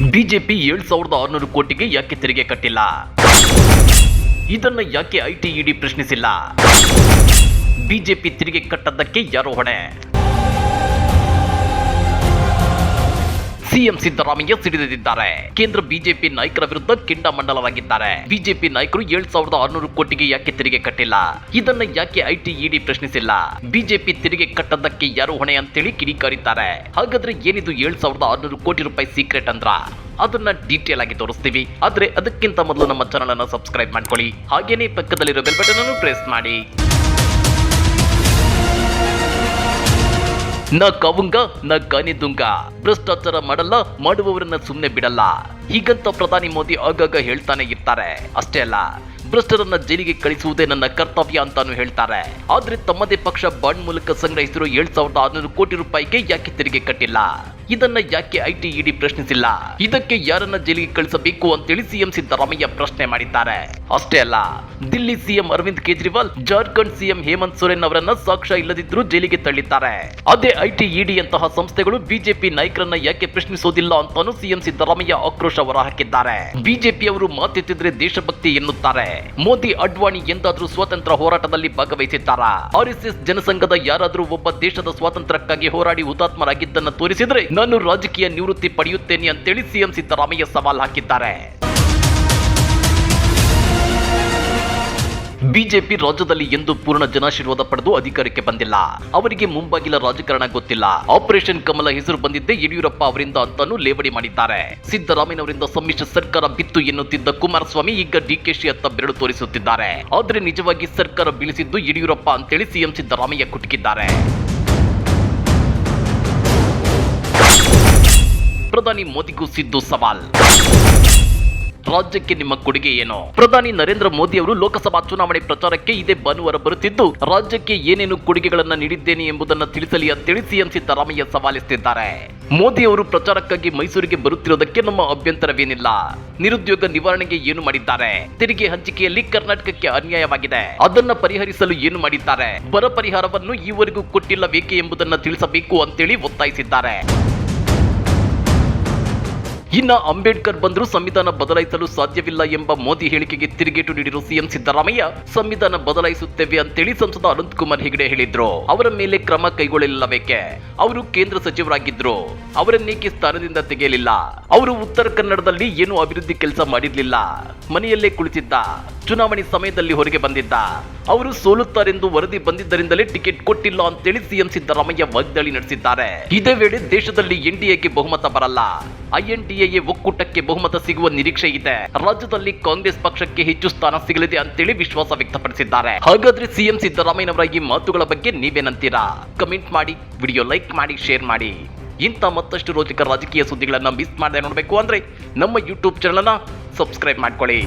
BJP ಏಳ್ ಸಾವಿರದ ಆರುನೂರು ಕೋಟಿಗೆ ಯಾಕೆ ತೆರಿಗೆ ಕಟ್ಟಿಲ್ಲ? ಇದನ್ನ ಯಾಕೆ ಐಟಿ ಇಡಿ ಪ್ರಶ್ನಿಸಿಲ್ಲ? ಬಿಜೆಪಿ ತೆರಿಗೆ ಕಟ್ಟದ್ದಕ್ಕೆ ಯಾರು ಹೊಣೆ? ಸಿಎಂ ಸಿದ್ದರಾಮಯ್ಯ ಸಿಡಿದಿದ್ದಾರೆ ಕೇಂದ್ರ ಬಿಜೆಪಿ ನಾಯಕರ ವಿರುದ್ಧ ಕೆಂಡಾಮಂಡಲವಾಗಿದ್ದಾರೆ ಬಿಜೆಪಿ ನಾಯಕರು ಏಳ್ ಸಾವಿರದ ಆರುನೂರು ಕೋಟಿಗೆ ಯಾಕೆ ತೆರಿಗೆ ಕಟ್ಟಿಲ್ಲ? ಇದನ್ನ ಯಾಕೆ ಐಟಿ ಇಡಿ ಪ್ರಶ್ನಿಸಿಲ್ಲ? ಬಿಜೆಪಿ ತೆರಿಗೆ ಕಟ್ಟದಕ್ಕೆ ಯಾರು ಹೊಣೆ ಅಂತೇಳಿ ಕಿಡಿಕಾರಿದ್ದಾರೆ. ಹಾಗಾದ್ರೆ ಏನಿದು ಏಳ್ ಸಾವಿರದ ಆರುನೂರು ಕೋಟಿ ರೂಪಾಯಿ ಸೀಕ್ರೆಟ್ ಅಂದ್ರ? ಅದನ್ನ ಡೀಟೇಲ್ ಆಗಿ ತೋರಿಸ್ತೀವಿ. ಆದ್ರೆ ಅದಕ್ಕಿಂತ ಮೊದಲು ನಮ್ಮ ಚಾನಲ್ ಅನ್ನು ಸಬ್ಸ್ಕ್ರೈಬ್ ಮಾಡ್ಕೊಳ್ಳಿ. ಹಾಗೇನೆ ಪಕ್ಕದಲ್ಲಿರೋ ಬೆಲ್ ಬಟನ್ ಅನ್ನು ಪ್ರೆಸ್ ಮಾಡಿ. ನ ಕವುಂಗ, ನ ಕಾನಿದುಂಗ ಭ್ರಷ್ಟಾಚಾರ ಮಾಡಲ್ಲ, ಮಾಡುವವರನ್ನ ಸುಮ್ಮನೆ ಬಿಡಲ್ಲ. ಹೀಗಂತ ಪ್ರಧಾನಿ ಮೋದಿ ಆಗಾಗ ಹೇಳ್ತಾನೆ ಇರ್ತಾರೆ. ಅಷ್ಟೇ ಅಲ್ಲ, ಭ್ರಷ್ಟರನ್ನ ಜೈಲಿಗೆ ಕಳಿಸುವುದೇ ನನ್ನ ಕರ್ತವ್ಯ ಅಂತಾನು ಹೇಳ್ತಾರೆ. ಆದ್ರೆ ತಮ್ಮದೇ ಪಕ್ಷ ಬಾಂಡ್ ಮೂಲಕ ಸಂಗ್ರಹಿಸಿರೋ ಏಳ್ ಸಾವಿರದ ಆರುನೂರು ಕೋಟಿ ರೂಪಾಯಿಗೆ ಯಾಕೆ ತೆರಿಗೆ ಕಟ್ಟಿಲ್ಲ? ಇದನ್ನ ಯಾಕೆ ಐಟಿ ಇಡಿ ಪ್ರಶ್ನಿಸಿಲ್ಲ? ಇದಕ್ಕೆ ಯಾರನ್ನ ಜೈಲಿಗೆ ಕಳಿಸಬೇಕು ಅಂತೇಳಿ ಸಿಎಂ ಸಿದ್ದರಾಮಯ್ಯ ಪ್ರಶ್ನೆ ಮಾಡಿದ್ದಾರೆ. ಅಷ್ಟೇ ಅಲ್ಲ, ದಿಲ್ಲಿ ಸಿಎಂ ಅರವಿಂದ್ ಕೇಜ್ರಿವಾಲ್, ಜಾರ್ಖಂಡ್ ಸಿಎಂ ಹೇಮಂತ್ ಸೊರೆನ್ ಅವರನ್ನ ಸಾಕ್ಷ್ಯ ಇಲ್ಲದಿದ್ರೂ ಜೈಲಿಗೆ ತಳ್ಳಿದ್ದಾರೆ. ಅದೇ ಐಟಿ ಇಡಿ ಅಂತಹ ಸಂಸ್ಥೆಗಳು ಬಿಜೆಪಿ ನಾಯಕರನ್ನ ಯಾಕೆ ಪ್ರಶ್ನಿಸೋದಿಲ್ಲ ಅಂತಾನು ಸಿಎಂ ಸಿದ್ದರಾಮಯ್ಯ ಆಕ್ರೋಶ ಹೊರಹಾಕಿದ್ದಾರೆ. ಬಿಜೆಪಿ ಅವರು ಮಾತೆತ್ತಿದ್ರೆ ದೇಶಭಕ್ತಿ ಎನ್ನುತ್ತಾರೆ. ಮೋದಿ, ಅಡ್ವಾಣಿ ಎಂದಾದ್ರೂ ಸ್ವಾತಂತ್ರ್ಯ ಹೋರಾಟದಲ್ಲಿ ಭಾಗವಹಿಸಿದ್ದಾರಾ? ಆರ್ಎಸ್ಎಸ್ ಜನಸಂಘದ ಯಾರಾದ್ರೂ ಒಬ್ಬ ದೇಶದ ಸ್ವಾತಂತ್ರ್ಯಕ್ಕಾಗಿ ಹೋರಾಡಿ ಹುತಾತ್ಮರಾಗಿದ್ದನ್ನ ತೋರಿಸಿದ್ರೆ ನಾನು ರಾಜಕೀಯ ನಿವೃತ್ತಿ ಪಡೆಯುತ್ತೇನೆ ಅಂತೇಳಿ ಸಿಎಂ ಸಿದ್ದರಾಮಯ್ಯ ಸವಾಲ್ ಹಾಕಿದ್ದಾರೆ. ಬಿಜೆಪಿ ರಾಜ್ಯದಲ್ಲಿ ಎಂದು ಪೂರ್ಣ ಜನಾಶೀರ್ವಾದ ಪಡೆದು ಅಧಿಕಾರಕ್ಕೆ ಬಂದಿಲ್ಲ. ಅವರಿಗೆ ಮುಂಬಾಗಿಲ ರಾಜಕಾರಣ ಗೊತ್ತಿಲ್ಲ. ಆಪರೇಷನ್ ಕಮಲ ಹೆಸರು ಬಂದಿದ್ದೇ ಯಡಿಯೂರಪ್ಪ ಅವರಿಂದ ಅಂತಾನು ಲೇವಡಿ ಮಾಡಿದ್ದಾರೆ. ಸಿದ್ದರಾಮಯ್ಯನವರಿಂದ ಸಮ್ಮಿಶ್ರ ಸರ್ಕಾರ ಬಿತ್ತು ಎನ್ನುತ್ತಿದ್ದ ಕುಮಾರಸ್ವಾಮಿ ಈಗ ಡಿಕೆಶಿ ಅತ್ತ ಬೆರಳು ತೋರಿಸುತ್ತಿದ್ದಾರೆ. ಆದರೆ ನಿಜವಾಗಿ ಸರ್ಕಾರ ಬೀಳಿಸಿದ್ದು ಯಡಿಯೂರಪ್ಪ ಅಂತೇಳಿ ಸಿಎಂ ಸಿದ್ದರಾಮಯ್ಯ ಕುಟುಕಿದ್ದಾರೆ. ಪ್ರಧಾನಿ ಮೋದಿಗೂ ಸಿದ್ದು ಸವಾಲ್. ರಾಜ್ಯಕ್ಕೆ ನಿಮ್ಮ ಕೊಡುಗೆ ಏನು? ಪ್ರಧಾನಿ ನರೇಂದ್ರ ಮೋದಿ ಅವರು ಲೋಕಸಭಾ ಚುನಾವಣೆ ಪ್ರಚಾರಕ್ಕೆ ಇದೇ ಭಾನುವಾರ ಬರುತ್ತಿದ್ದು, ರಾಜ್ಯಕ್ಕೆ ಏನೇನು ಕೊಡುಗೆಗಳನ್ನು ನೀಡಿದ್ದೇನೆ ಎಂಬುದನ್ನು ತಿಳಿಸಲಿ ಅಂತೇಳಿ ಸಿಎಂ ಸಿದ್ದರಾಮಯ್ಯ ಸವಾಲಿಸುತ್ತಿದ್ದಾರೆ ಮೋದಿ ಅವರು ಪ್ರಚಾರಕ್ಕಾಗಿ ಮೈಸೂರಿಗೆ ಬರುತ್ತಿರೋದಕ್ಕೆ ನಮ್ಮ ಅಭ್ಯಂತರವೇನಿಲ್ಲ. ನಿರುದ್ಯೋಗ ನಿವಾರಣೆಗೆ ಏನು ಮಾಡಿದ್ದಾರೆ? ತೆರಿಗೆ ಹಂಚಿಕೆಯಲ್ಲಿ ಕರ್ನಾಟಕಕ್ಕೆ ಅನ್ಯಾಯವಾಗಿದೆ. ಅದನ್ನ ಪರಿಹರಿಸಲು ಏನು ಮಾಡಿದ್ದಾರೆ? ಬರ ಪರಿಹಾರವನ್ನು ಈವರೆಗೂ ಕೊಟ್ಟಿಲ್ಲವೇಕೆ ಎಂಬುದನ್ನು ತಿಳಿಸಬೇಕು ಅಂತೇಳಿ ಒತ್ತಾಯಿಸಿದ್ದಾರೆ. ಇನ್ನ ಅಂಬೇಡ್ಕರ್ ಬಂದರೂ ಸಂವಿಧಾನ ಬದಲಾಯಿಸಲು ಸಾಧ್ಯವಿಲ್ಲ ಎಂಬ ಮೋದಿ ಹೇಳಿಕೆಗೆ ತಿರುಗೇಟು ನೀಡಿರುವ ಸಿಎಂ ಸಿದ್ದರಾಮಯ್ಯ, ಸಂವಿಧಾನ ಬದಲಾಯಿಸುತ್ತೇವೆ ಅಂತೇಳಿ ಸಂಸದ ಅನಂತ್ ಕುಮಾರ್ ಹೆಗಡೆ ಹೇಳಿದ್ರು. ಅವರ ಮೇಲೆ ಕ್ರಮ ಕೈಗೊಳ್ಳಲಿಲ್ಲಬೇಕೆ ಅವರು ಕೇಂದ್ರ ಸಚಿವರಾಗಿದ್ರು. ಅವರನ್ನೇಕೆ ಸ್ಥಾನದಿಂದ ತೆಗೆಯಲಿಲ್ಲ? ಅವರು ಉತ್ತರ ಕನ್ನಡದಲ್ಲಿ ಏನು ಅಭಿವೃದ್ಧಿ ಕೆಲಸ ಮಾಡಿರ್ಲಿಲ್ಲ. ಮನೆಯಲ್ಲೇ ಕುಳಿತಿದ್ದ. ಚುನಾವಣೆ ಸಮಯದಲ್ಲಿ ಹೊರಗೆ ಬಂದಿದ್ದ. ಅವರು ಸೋಲುತ್ತಾರೆಂದು ವರದಿ ಬಂದಿದ್ದರಿಂದಲೇ ಟಿಕೆಟ್ ಕೊಟ್ಟಿಲ್ಲ ಅಂತೇಳಿ ಸಿಎಂ ಸಿದ್ದರಾಮಯ್ಯ ವಾಗ್ದಾಳಿ ನಡೆಸಿದ್ದಾರೆ. ಇದೇ ವೇಳೆ ದೇಶದಲ್ಲಿ ಎನ್ಡಿಎಗೆ ಬಹುಮತ ಬರಲ್ಲ. ಐಎನ್ಡಿಎ ಒಕ್ಕೂಟಕ್ಕೆ ಬಹುಮತ ಸಿಗುವ ನಿರೀಕ್ಷೆ ಇದೆ. ರಾಜ್ಯದಲ್ಲಿ ಕಾಂಗ್ರೆಸ್ ಪಕ್ಷಕ್ಕೆ ಹೆಚ್ಚು ಸ್ಥಾನ ಸಿಗಲಿದೆ ಅಂತೇಳಿ ವಿಶ್ವಾಸ ವ್ಯಕ್ತಪಡಿಸಿದ್ದಾರೆ. ಹಾಗಾದ್ರೆ ಸಿಎಂ ಸಿದ್ದರಾಮಯ್ಯನವರ ಈ ಮಾತುಗಳ ಬಗ್ಗೆ ನೀವೇನಂತೀರಾ? ಕಮೆಂಟ್ ಮಾಡಿ, ವಿಡಿಯೋ ಲೈಕ್ ಮಾಡಿ, ಶೇರ್ ಮಾಡಿ. ಇಂಥ ಮತ್ತಷ್ಟು ರೋಚಕ ರಾಜಕೀಯ ಸುದ್ದಿಗಳನ್ನ ಮಿಸ್ ಮಾಡದೆ ನೋಡಬೇಕು ಅಂದ್ರೆ ನಮ್ಮ ಯೂಟ್ಯೂಬ್ ಚಾನಲ್ನ ಸಬ್ಸ್ಕ್ರೈಬ್ ಮಾಡ್ಕೊಳ್ಳಿ.